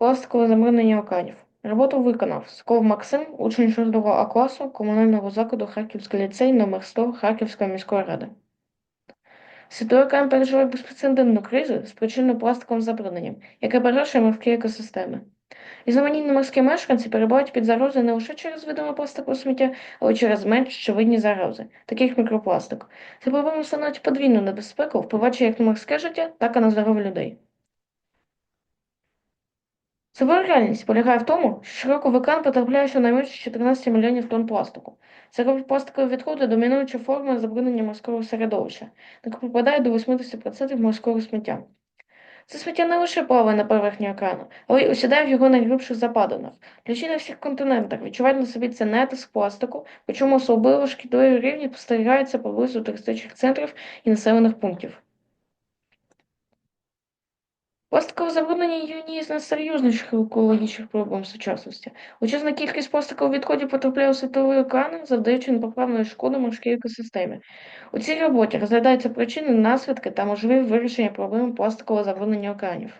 Пластикове забруднення океанів. Роботу виконав Сков Максим, учень 6 А класу комунального закладу Харківський ліцей номер 100 Харківської міської ради. Світовий океан переживає безпрецедентну кризу з причиною пластиковим забрудненням, яке порушує морські екосистеми. Різноманітні морські мешканці перебувають під загрозою не лише через видиме пластикового сміття, але й через менш очевидні зарази, такі як мікропластик. Це проблема становить подвійну небезпеку, впливаючи як на морське життя, так і на здоров'я людей. Сама реальність полягає в тому, що широко в океан потрапляє щонайменше 14 мільйонів тонн пластику. Це роблять пластикові відходи домінуюча форма забруднення морського середовища, яке попадає до 80% морського сміття. Це сміття не лише плаває на поверхні океану, але й осідає в його найглибших западинах. Ключі на всіх континентах відчувають на собі цей натиск пластику, причому особливо шкідливі рівні спостерігаються поблизу туристичних центрів і населених пунктів. Пластикове забруднення є однією з найсерйозніших екологічних проблем сучасності. Величезна кількість пластикових відходів потрапляє у світовий океан, завдаючи непоправної шкоди морській екосистемі. У цій роботі розглядаються причини, наслідки та можливі вирішення проблеми пластикового забруднення океанів.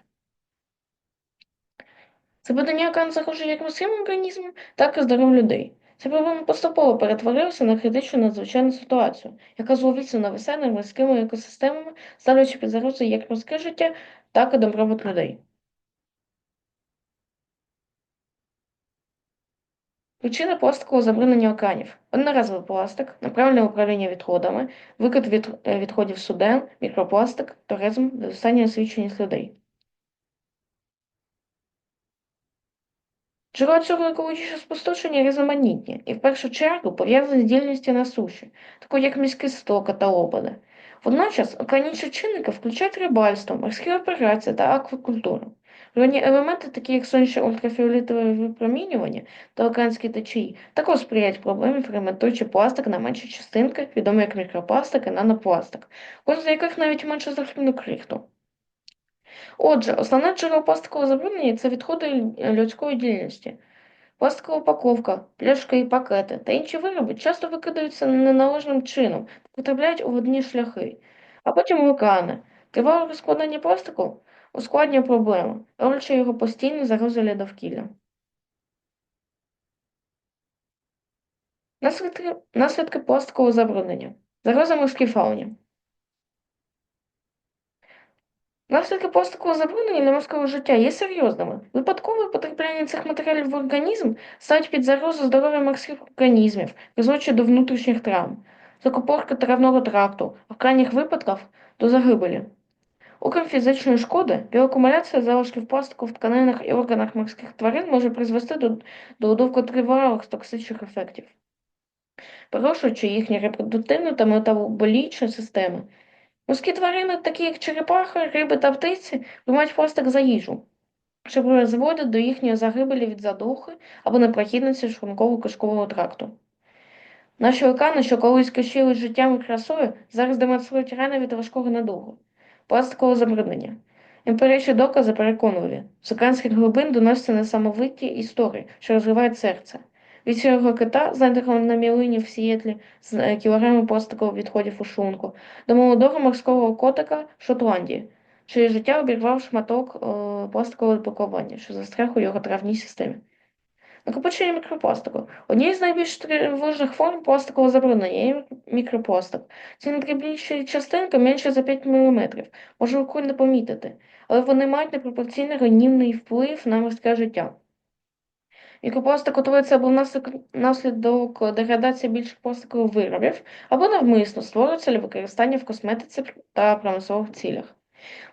Забруднення океану загрожує як морським організмам, так і здоров'ю людей. Ця проблема поступово перетворилася на критичну надзвичайну ситуацію, яка зловісно нависає над морськими екосистемами, ставлячи під загрозу як морське життя, так і добробут людей. Причина пластикового забруднення океанів. Одноразовий пластик, неправильне управління відходами, викид від, е, відходів суден, мікропластик, туризм, недостатня освіченість людей. Джерела цього екологічного спустошення різноманітні і в першу чергу пов'язані з діяльністю на суші, такою як міські стоки та опади. Водночас океанічні чинники включають рибальство, морські операції та аквакультуру. Природні елементи, такі як сонячне ультрафіолетове випромінювання та океанські течії, також сприяють проблемі, фрагментуючи пластик на менші частинки, відомі як мікропластик і нанопластик, кожен з яких навіть менше за крихту. Отже, основне джерело пластикового забруднення це відходи людської діяльності. Пластикова упаковка, пляшки і пакети та інші вироби часто викидаються неналежним чином, потрапляють у водні шляхи, а потім в океани. Тривале розкладання пластику ускладнює проблему, роблячи його постійно загрозою для довкілля. Наслідки, наслідки пластикового забруднення. Загроза морській фауні. Наслідки пластикового забруднення для морського життя є серйозними. Випадкове потрапляння цих матеріалів в організм ставить під загрозу здоров'я морських організмів, призводячи до внутрішніх травм, закупорки травного тракту, а в крайніх випадках до загибелі. Окрім фізичної шкоди, біоакумуляція залишків пластику в тканинах і органах морських тварин може призвести до, до довготривалих токсичних ефектів, порушуючи їхні репродуктивну та метаболічну системи. Морські тварини, такі як черепахи, риби та птиці, приймають пластик за їжу, що призводить до їхньої загибелі від задухи або непрохідності шлунково кишкового тракту. Наші океани, що колись кишіли життям і красою, зараз демонструють рани від важкого надугу, пластикового забруднення. Емпіричні докази переконливі, з океанських глибин доносяться несамовиті історії, що розривають серце. Від сірого кита, знайденого на мілині в Сієтлі з е, кілограмом пластикових відходів у шлунку, до молодого морського котика Шотландії, чиє життя обірвав шматок о, пластикового пакування, що застряг у його травній системі. Накопичення мікропластику. Однією з найбільш тривожних форм пластикового забруднення є мікропластик. Ці найдрібніші частинки менше за 5 мм, може руку не помітити, але вони мають непропорційно руйнівний вплив на морське життя. Мікропластик утворюється або внаслідок деградації більших пластикових виробів, або навмисно створюється для використання в косметиці та промислових цілях.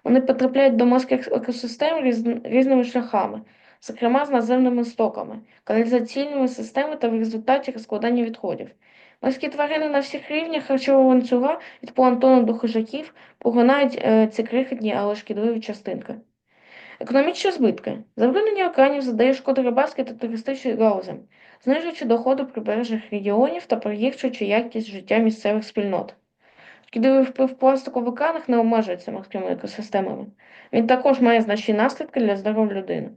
Вони потрапляють до морських екосистем різ... різними шляхами, зокрема з наземними стоками, каналізаційними системами та в результаті розкладання відходів. Морські тварини на всіх рівнях харчового ланцюга від планктону до хижаків поглинають е, ці крихітні, але шкідливі частинки. Економічні збитки. Забруднення океанів задає шкоду рибальській та туристичним галузям, знижуючи доходи прибережних регіонів та погіршуючи якість життя місцевих спільнот. Шкідливий вплив пластику в океанах не обмежується морськими екосистемами. Він також має значні наслідки для здоров'я людини.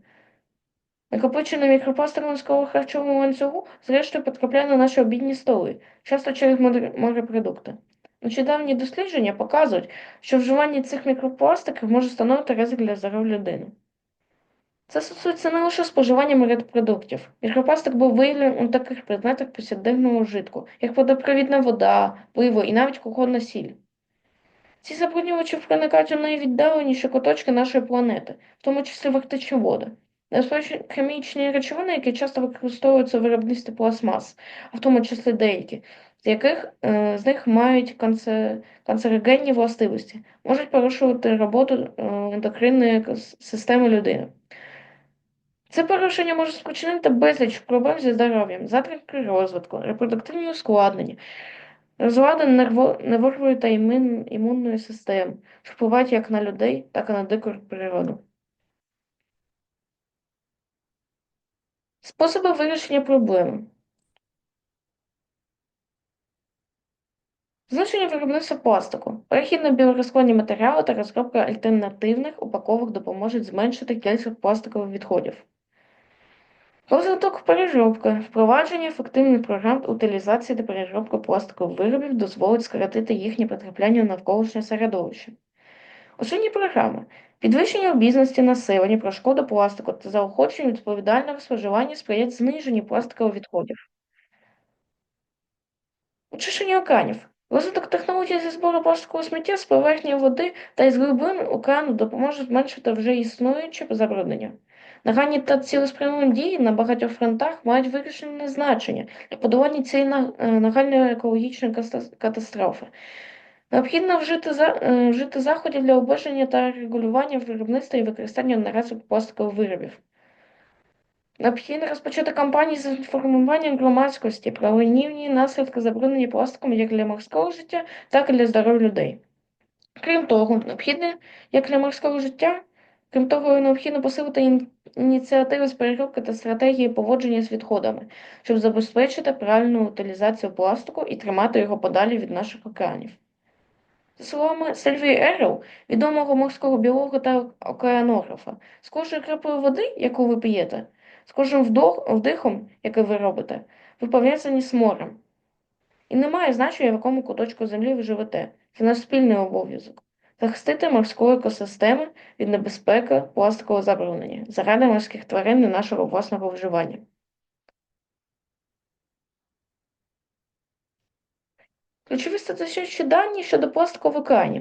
Накопичений мікропластик морського харчового ланцюгу, зрештою, потрапляє на наші обідні столи, часто через морепродукти. Нещодавні дослідження показують, що вживання цих мікропластиків може становити ризик для здоров'я людини. Це стосується не лише споживання морепродуктів. Мікропластик був виявлений у таких предметах повсякденного вжитку, як водопровідна вода, пиво і навіть кухонна сіль. Ці забруднювачі проникають у найвіддаленіші куточки нашої планети, в тому числі в води. Хімічні речовини, які часто використовуються у виробництві пластмас, а в тому числі деякі, з яких е, з них мають канце, канцерогенні властивості, можуть порушувати роботу е, ендокринної системи людини. Це порушення може спричинити безліч проблем зі здоров'ям, затримки розвитку, репродуктивні ускладнення, розлади нервової та імунної системи, впливають як на людей, так і на дику природу. Способи вирішення проблеми. Знищення виробництва пластику. Перехід на біорозкладні матеріали та розробка альтернативних упаковок допоможуть зменшити кількість пластикових відходів. Розвиток переробки. Впровадження ефективних програм утилізації та переробки пластикових виробів дозволить скоротити їхнє потрапляння в навколишнє середовище. Освітні програми. Підвищення обізнаності населення про шкоду пластику та заохочення відповідального споживання сприять зниженню пластикових відходів. Очищення океанів. Розвиток технологій зі збору пластикового сміття з поверхні води та із глибин океану допоможе зменшити вже існуюче забруднення. Нагальні та цілеспрямовані дії на багатьох фронтах мають вирішальне значення для подолання цієї е, нагальної екологічної катастрофи. Необхідно вжити вжити заходів для обмеження та регулювання виробництва і використання одноразових пластикових виробів. Необхідно розпочати кампанії з інформування громадськості про руйнівні наслідки забруднення пластиком як для морського життя, так і для здоров'я людей. Крім того, необхідно як для морського життя, крім того, необхідно посилити ініціативи з переробки та стратегії поводження з відходами, щоб забезпечити правильну утилізацію пластику і тримати його подалі від наших океанів. За словами Сильвії Ерл, відомого морського біолога та океанографа, з кожною краплею води, яку ви п'єте, з кожним вдох, вдихом, який ви робите, ви пов'язані з морем. І немає значення, в якому куточку землі ви живете. Це наш спільний обов'язок захистити морську екосистему від небезпеки пластикового забруднення заради морських тварин і нашого власного вживання. Ключові статистичні дані щодо пластику в океані.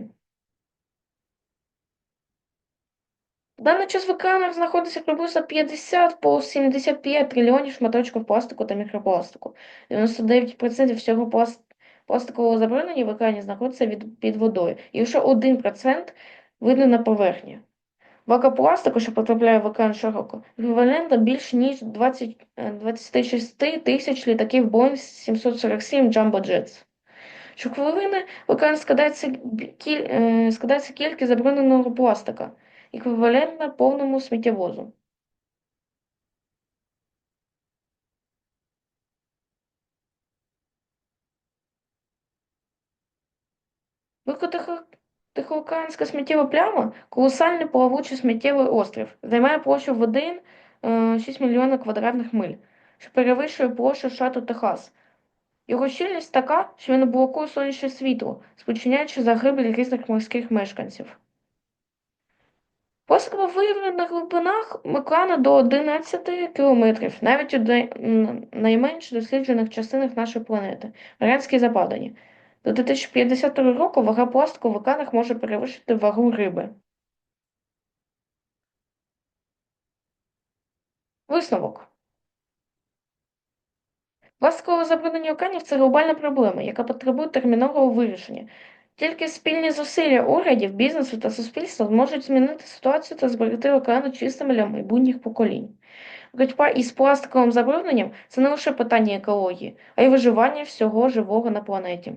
В даний час в океанах знаходиться приблизно 50 по 75 трильйонів шматочків пластику та мікропластику. 99% всього пласт... пластикового забруднення в океані знаходиться від... під водою, і лише 1% видно на поверхні. Вага пластику, що потрапляє в океан щороку, еквівалентна більше ніж 20... 26 е, тисяч літаків Boeing 747 Jumbo Jets. Щохвилини в океан складається, кіль... Е, складається кількість забрудненого пластика еквівалентна повному сміттєвозу. Тихоокеанська сміттєва пляма колосальний плавучий сміттєвий острів, займає площу в 1,6 мільйона квадратних миль, що перевищує площу штату Техас. Його щільність така, що він блокує сонячне світло, спричиняючи загибель різних морських мешканців. Пластикова виявлена на глибинах океану до 11 кілометрів, навіть у найменш досліджених частинах нашої планети Маріанські западання. До 2050 року вага пластику в океанах може перевищити вагу риби. Висновок. Пластикове забруднення океанів це глобальна проблема, яка потребує термінового вирішення. Тільки спільні зусилля урядів, бізнесу та суспільства зможуть змінити ситуацію та зберегти океани чистими для майбутніх поколінь. Боротьба із пластиковим забрудненням це не лише питання екології, а й виживання всього живого на планеті.